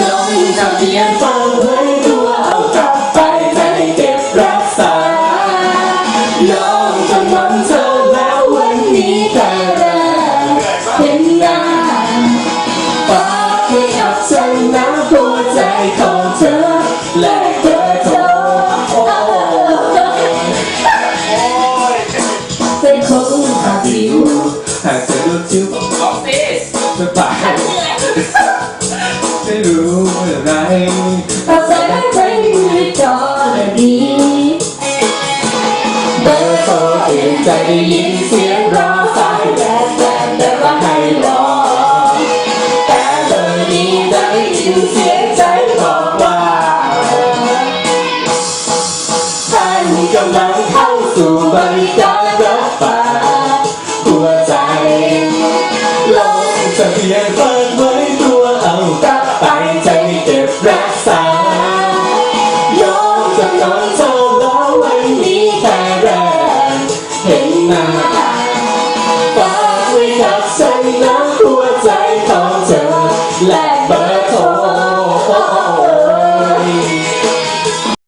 ลงทะเบียนฝากไว้ตัวเอากลับไปไม่เก็บรักษายอมจำนนเธอแล้ววันนี้แต่แรกเห็นหน้าฝากไว้กับฉันนะหัวใจของเธอและเธอโทรโอ้เป็นคนหากที่อยู่หากเธอดูจิวออฟฟิศจะไป ไม่รู้เมื่อไหรเอสาใจให้ใจไม่จอและดีเบอร์โทรเปลี่ยนใจได้ยินเสียงรอสายแดดแดดแต่ว่าให้รอแต่เบอร์นี้ได้ยินเสียงใจบอกว่าท่านกำลังเข้าสู่บริการรับฝากหัวใจลงทะเบียนเปิดไเ